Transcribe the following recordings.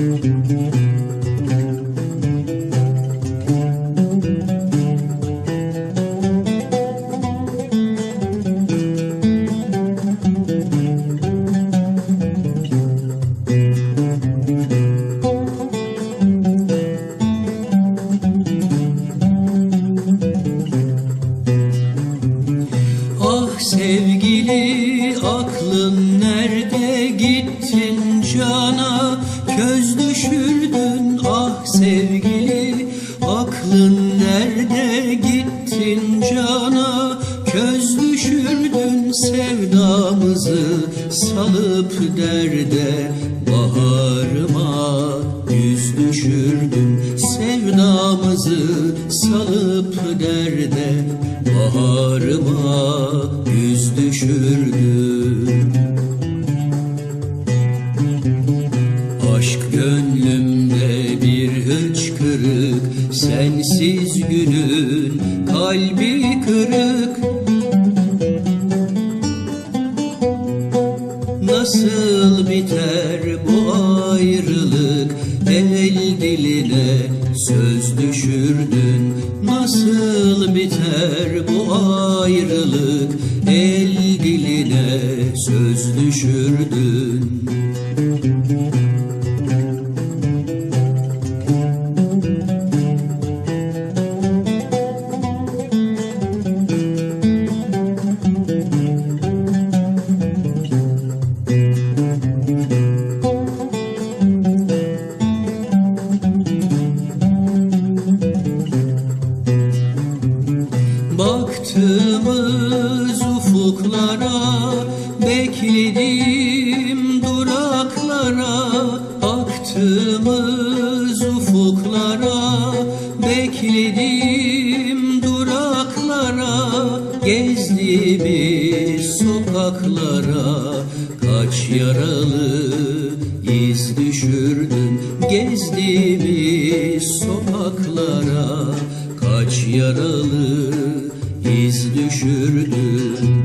Ah sevgili aklın nerede gittin cana köz düşürdün ah sevgili. Aklın nerede gittin cana? Köz düşürdün sevdamızı salıp derde. Baharıma yüz düşürdün sevdamızı salıp derde. Baharıma yüz düşürdün Sensiz günün kalbi kırık. Nasıl biter bu ayrılık? El diline söz düşürdün. Nasıl biter bu ayrılık? El diline söz düşürdün Baktığımız ufuklara Beklediğim duraklara Baktığımız ufuklara Beklediğim duraklara Gezdiğimiz sokaklara. Kaç yaralı iz düşürdün Gezdiğimiz sokaklara. Kaç yaralı iz düşürdün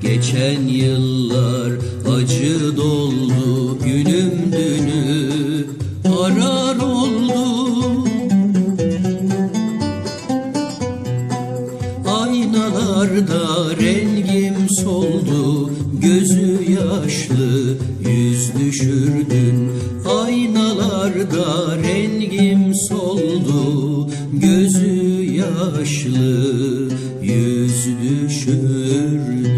Geçen yıllar acı doldu Günüm dünü arar oldu. Aynalarda rengim soldu Gözü yaşlı yüz düşürdün. Aynalarda rengim soldu Gözü yaşlı yüz düşürdün